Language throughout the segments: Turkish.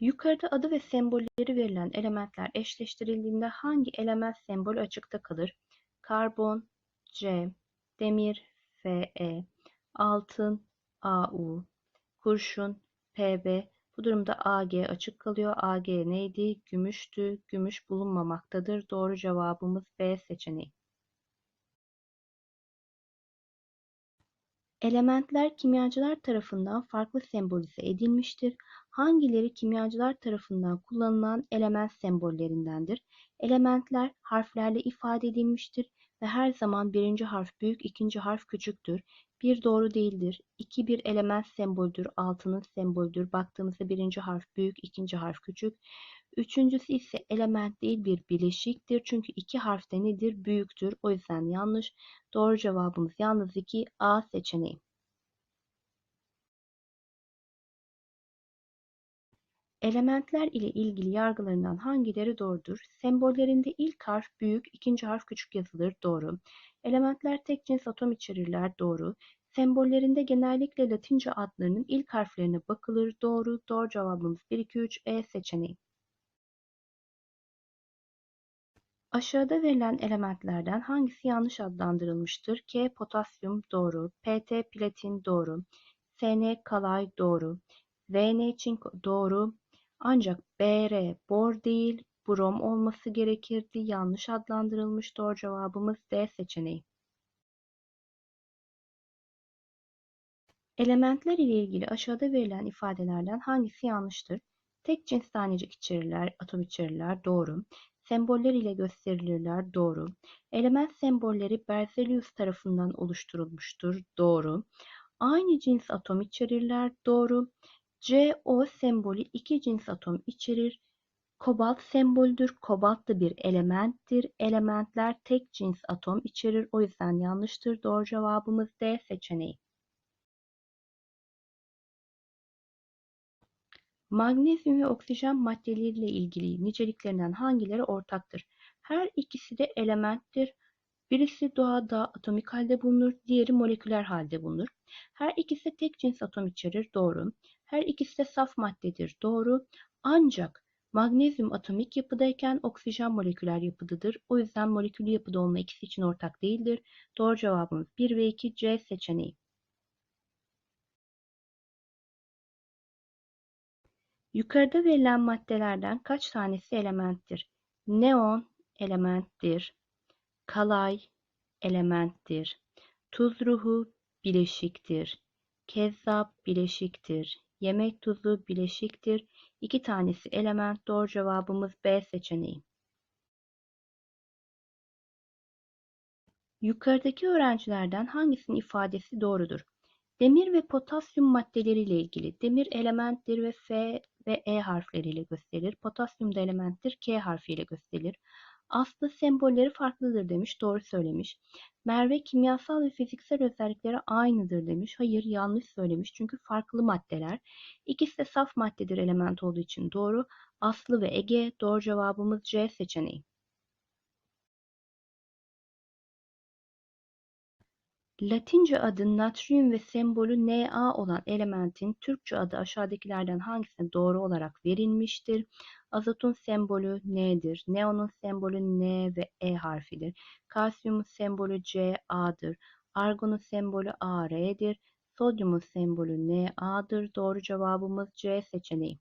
Yukarıda adı ve sembolleri verilen elementler eşleştirildiğinde hangi element sembolü açıkta kalır? Karbon C, demir Fe, altın Au, kurşun Pb. Bu durumda Ag açık kalıyor. Ag neydi? Gümüştü. Gümüş bulunmamaktadır. Doğru cevabımız B seçeneği. Elementler kimyacılar tarafından farklı sembolize edilmiştir. Hangileri kimyacılar tarafından kullanılan element sembollerindendir? Elementler harflerle ifade edilmiştir ve her zaman birinci harf büyük, ikinci harf küçüktür. Bir doğru değildir. İki bir element semboldür, altının semboldür. Baktığımızda birinci harf büyük, ikinci harf küçük. Üçüncüsü ise element değil bir bileşiktir. Çünkü iki harf de nedir? Büyüktür. O yüzden yanlış. Doğru cevabımız yalnız 2 A seçeneği. Elementler ile ilgili yargılarından hangileri doğrudur? Sembollerinde ilk harf büyük, ikinci harf küçük yazılır. Doğru. Elementler tek cins atom içerirler. Doğru. Sembollerinde genellikle Latince adlarının ilk harflerine bakılır. Doğru. Doğru cevabımız 1, 2, 3 E seçeneği. Aşağıda verilen elementlerden hangisi yanlış adlandırılmıştır? K potasyum doğru, Pt platin doğru, Sn kalay doğru, Vn çinko doğru. Ancak Br bor değil, brom olması gerekirdi. Yanlış adlandırılmış. Doğru cevabımız D seçeneği. Elementler ile ilgili aşağıda verilen ifadelerden hangisi yanlıştır? Tek cins tanecik içerirler, atom içerirler. Doğru. Semboller ile gösterilirler. Doğru. Element sembolleri Berzelius tarafından oluşturulmuştur. Doğru. Aynı cins atom içerirler. Doğru. CO sembolü iki cins atom içerir. Kobalt sembolüdür. Kobalt da bir elementtir. Elementler tek cins atom içerir. O yüzden yanlıştır. Doğru cevabımız D seçeneği. Magnezyum ve oksijen maddeleriyle ilgili niceliklerinden hangileri ortaktır? Her ikisi de elementtir. Birisi doğada atomik halde bulunur, diğeri moleküler halde bulunur. Her ikisi de tek cins atom içerir, doğru. Her ikisi de saf maddedir, doğru. Ancak magnezyum atomik yapıdayken oksijen moleküler yapıdadır. O yüzden moleküllü yapıda olma ikisi için ortak değildir. Doğru cevabımız 1 ve 2 C seçeneği. Yukarıda verilen maddelerden kaç tanesi elementtir? Neon elementtir. Kalay elementtir. Tuz ruhu bileşiktir. Kezzap bileşiktir. Yemek tuzu bileşiktir. İki tanesi element. Doğru cevabımız B seçeneği. Yukarıdaki öğrencilerden hangisinin ifadesi doğrudur? Demir ve potasyum maddeleri ile ilgili demir elementtir ve F ve E harfleriyle gösterilir. Potasyum da elementtir, K harfiyle gösterilir. Aslı sembolleri farklıdır demiş, doğru söylemiş. Merve kimyasal ve fiziksel özellikleri aynıdır demiş. Hayır, yanlış söylemiş çünkü farklı maddeler. İkisi de saf maddedir element olduğu için doğru. Aslı ve Ege doğru cevabımız C seçeneği. Latince adı natrium ve sembolü Na olan elementin Türkçe adı aşağıdakilerden hangisine doğru olarak verilmiştir? Azotun sembolü N'dir. Neonun sembolü N ve E harfidir. Kalsiyumun sembolü Ca'dır. Argonun sembolü Ar'dir. Sodyumun sembolü Na'dır. Doğru cevabımız C seçeneği.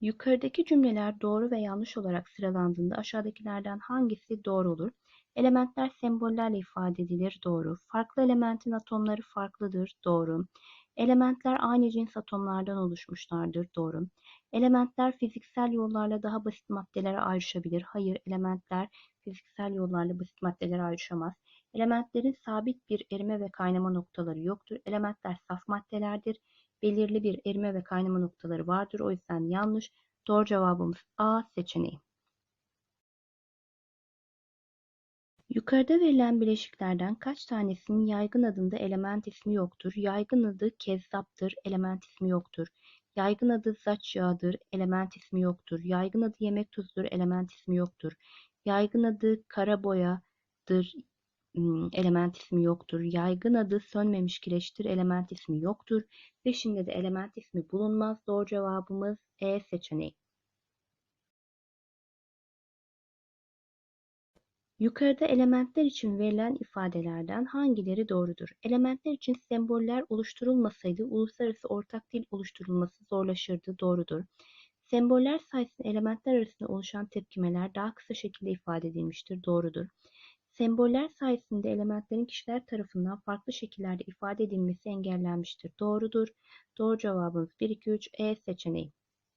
Yukarıdaki cümleler doğru ve yanlış olarak sıralandığında aşağıdakilerden hangisi doğru olur? Elementler sembollerle ifade edilir. Doğru. Farklı elementin atomları farklıdır. Doğru. Elementler aynı cins atomlardan oluşmuşlardır. Doğru. Elementler fiziksel yollarla daha basit maddelere ayrışabilir. Hayır, elementler fiziksel yollarla basit maddelere ayrışamaz. Elementlerin sabit bir erime ve kaynama noktaları yoktur. Elementler saf maddelerdir. Belirli bir erime ve kaynama noktaları vardır. O yüzden yanlış. Doğru cevabımız A seçeneği. Yukarıda verilen bileşiklerden kaç tanesinin yaygın adında element ismi yoktur? Yaygın adı kezzaptır, element ismi yoktur. Yaygın adı zaç yağıdır, element ismi yoktur. Yaygın adı yemek tuzudur, element ismi yoktur. Yaygın adı kara boyadır, ım, element ismi yoktur. Yaygın adı sönmemiş kireçtir. Element ismi yoktur. Beşinde de element ismi bulunmaz. Doğru cevabımız E seçeneği. Yukarıda elementler için verilen ifadelerden hangileri doğrudur? Elementler için semboller oluşturulmasaydı uluslararası ortak dil oluşturulması zorlaşırdı. Doğrudur. Semboller sayesinde elementler arasında oluşan tepkimeler daha kısa şekilde ifade edilmiştir. Doğrudur. Semboller sayesinde elementlerin kişiler tarafından farklı şekillerde ifade edilmesi engellenmiştir. Doğrudur. Doğru cevabımız 1, 2, 3 E seçeneği.